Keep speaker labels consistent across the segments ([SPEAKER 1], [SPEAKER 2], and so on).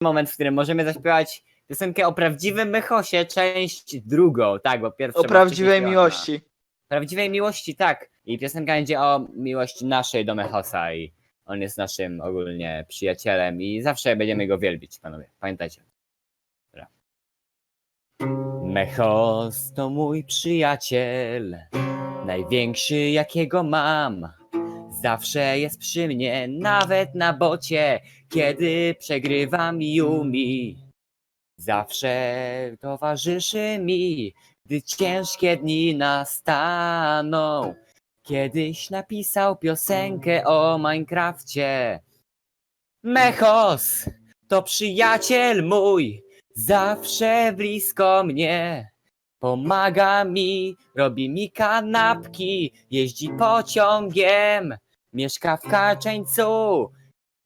[SPEAKER 1] moment, w którym możemy zaśpiewać piosenkę o prawdziwym Mechosie, część drugą, tak, bo pierwsza
[SPEAKER 2] O
[SPEAKER 1] była
[SPEAKER 2] prawdziwej
[SPEAKER 1] wcześniej
[SPEAKER 2] miłości.
[SPEAKER 1] Prawdziwej miłości, tak. I piosenka będzie o miłości naszej do Mechosa i on jest naszym ogólnie przyjacielem i zawsze będziemy go wielbić, panowie. Pamiętajcie. Dobra. Mechos to mój przyjaciel, największy jakiego mam. Zawsze jest przy mnie, nawet na bocie, kiedy przegrywam Yumi. Zawsze towarzyszy mi, gdy ciężkie dni nastaną. Kiedyś napisał piosenkę o Minecrafcie. Mechos to przyjaciel mój, zawsze blisko mnie. Pomaga mi, robi mi kanapki, jeździ pociągiem, mieszka w Kaczyńcu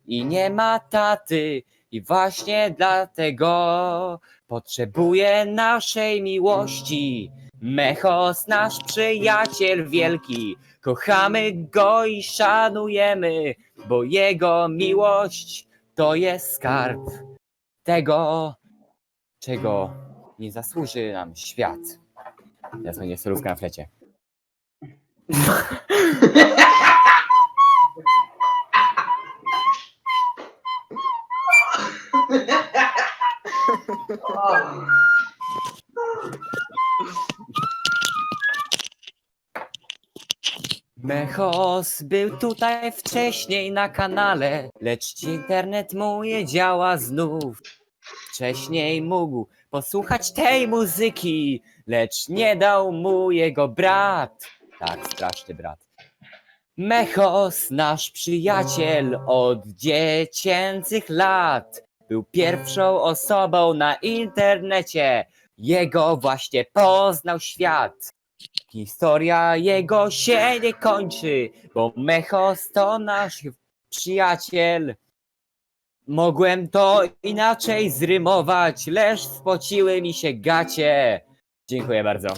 [SPEAKER 1] i nie ma taty. I właśnie dlatego potrzebuje naszej miłości. Mechos, nasz przyjaciel wielki, kochamy go i szanujemy, bo jego miłość to jest skarb tego, czego nie zasłuży nam świat. Teraz będzie solówka na flecie. Mechos był tutaj wcześniej na kanale, lecz internet mu nie działa znów. Wcześniej mógł posłuchać tej muzyki, lecz nie dał mu jego brat. Tak, straszny brat. Mechos, nasz przyjaciel od dziecięcych lat, był pierwszą osobą na internecie. Jego właśnie poznał świat. Historia jego się nie kończy, bo Mechos to nasz przyjaciel. Mogłem to inaczej zrymować, lecz spociły mi się gacie. Dziękuję bardzo.